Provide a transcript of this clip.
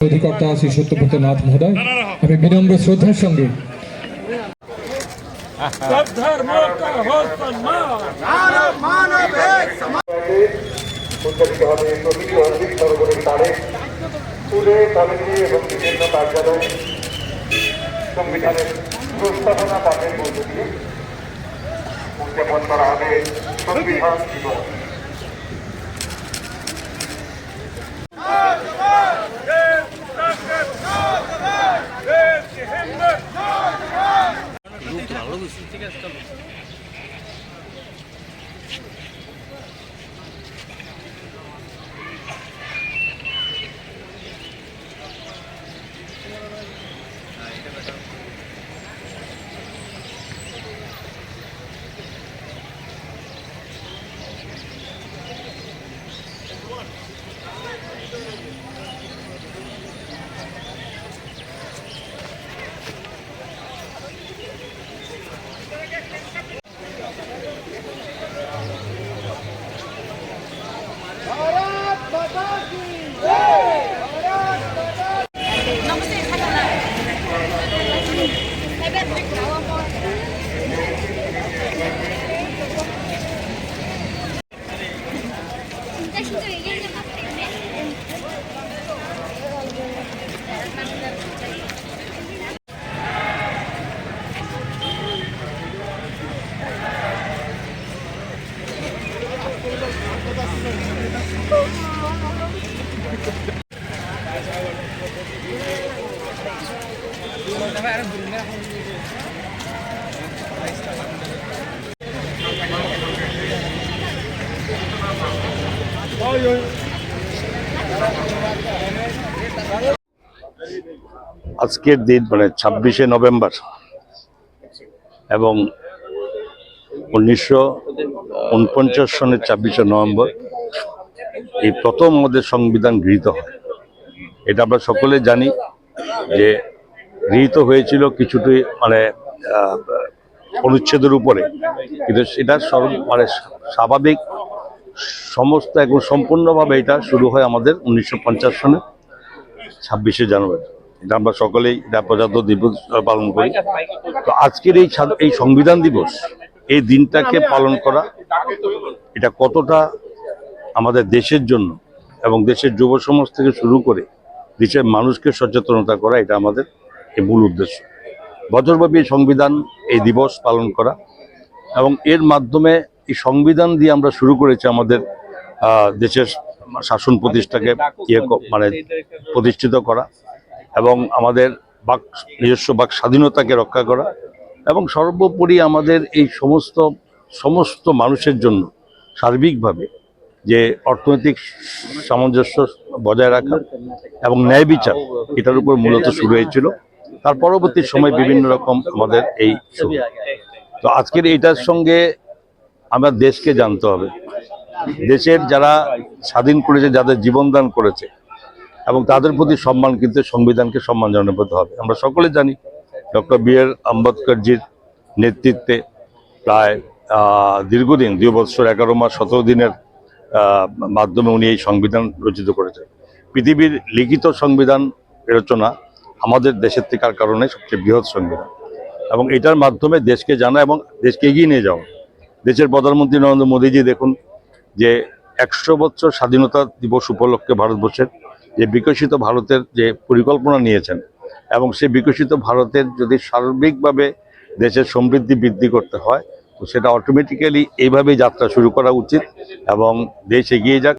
অধিকর্তা শ্রী সত্যপ্রত নাথ মহোদয়, আমি বিনম্র শ্রদ্ধার সঙ্গে প্রস্তাবনা উদযাপন করা হবে সংবিধান দিবস 진짜 আজকের দিন মানে ছাব্বিশে নভেম্বর এবং উনিশশো উনপঞ্চাশ সনের ছাব্বিশে নভেম্বর এই প্রথম আমাদের সংবিধান গৃহীত হয়। এটা আমরা সকলে জানি যে গৃহীত হয়েছিল কিছুটি মানে অনুচ্ছেদের উপরে। কিন্তু সেটা মানে স্বাভাবিক সমস্ত একদম সম্পূর্ণভাবে এটা শুরু হয় আমাদের উনিশশো সনে, ছাব্বিশে জানুয়ারি। এটা আমরা সকলেই এটা প্রজাতন্ত্র দিবস পালন করি। তো আজকের এই এই সংবিধান দিবস, এই দিনটাকে পালন করা, এটা কতটা আমাদের দেশের জন্য এবং দেশের যুব সমাজ থেকে শুরু করে দেশের মানুষকে সচেতনতা করা, এটা আমাদের এই মূল উদ্দেশ্য। বছরব্যাপী সংবিধান, এই দিবস পালন করা এবং এর মাধ্যমে এই সংবিধান দিয়ে আমরা শুরু করেছি আমাদের দেশের শাসন প্রতিষ্ঠাকে ইয়ে মানে প্রতিষ্ঠিত করা এবং আমাদের বাক, নিজস্ব বাক স্বাধীনতাকে রক্ষা করা এবং সর্বোপরি আমাদের এই সমস্ত সমস্ত মানুষের জন্য সার্বিকভাবে যে অর্থনৈতিক সামঞ্জস্য বজায় রাখা এবং ন্যায় বিচার, এটার উপর মূলত শুরু হয়েছিল তার পরবর্তী সময় বিভিন্ন রকম আমাদের এই। তো আজকের এটার সঙ্গে আমরা দেশকে জানতে হবে। দেশের যারা স্বাধীন করেছে, যাদের জীবনদান করেছে, এবং তাদের প্রতি সম্মান কিন্তু সংবিধানকে সম্মান জানাতে হবে। আমরা সকলে জানি, ডক্টর বি আর আম্বেদকরজির নেতৃত্বে প্রায় দীর্ঘদিন, দুই বছর, এগারো মাস, সতেরো দিনের মাধ্যমে উনি এই সংবিধান রচিত করেছেন। পৃথিবীর লিখিত সংবিধান রচনা আমাদের দেশের থেকার কারণে সবচেয়ে বৃহৎ সংবিধান। এবং এটার মাধ্যমে দেশকে জানা এবং দেশকে এগিয়ে নিয়ে যাওয়া। দেশের প্রধানমন্ত্রী নরেন্দ্র মোদীজি দেখুন যে একশো বছর স্বাধীনতা দিবস উপলক্ষে ভারতবর্ষের যে বিকশিত ভারতের যে পরিকল্পনা নিয়েছেন এবং সেই বিকশিত ভারতের যদি সার্বিকভাবে দেশের সমৃদ্ধি বৃদ্ধি করতে হয়, তো সেটা অটোমেটিক্যালি এইভাবেই যাত্রা শুরু করা উচিত এবং দেশ এগিয়ে যাক।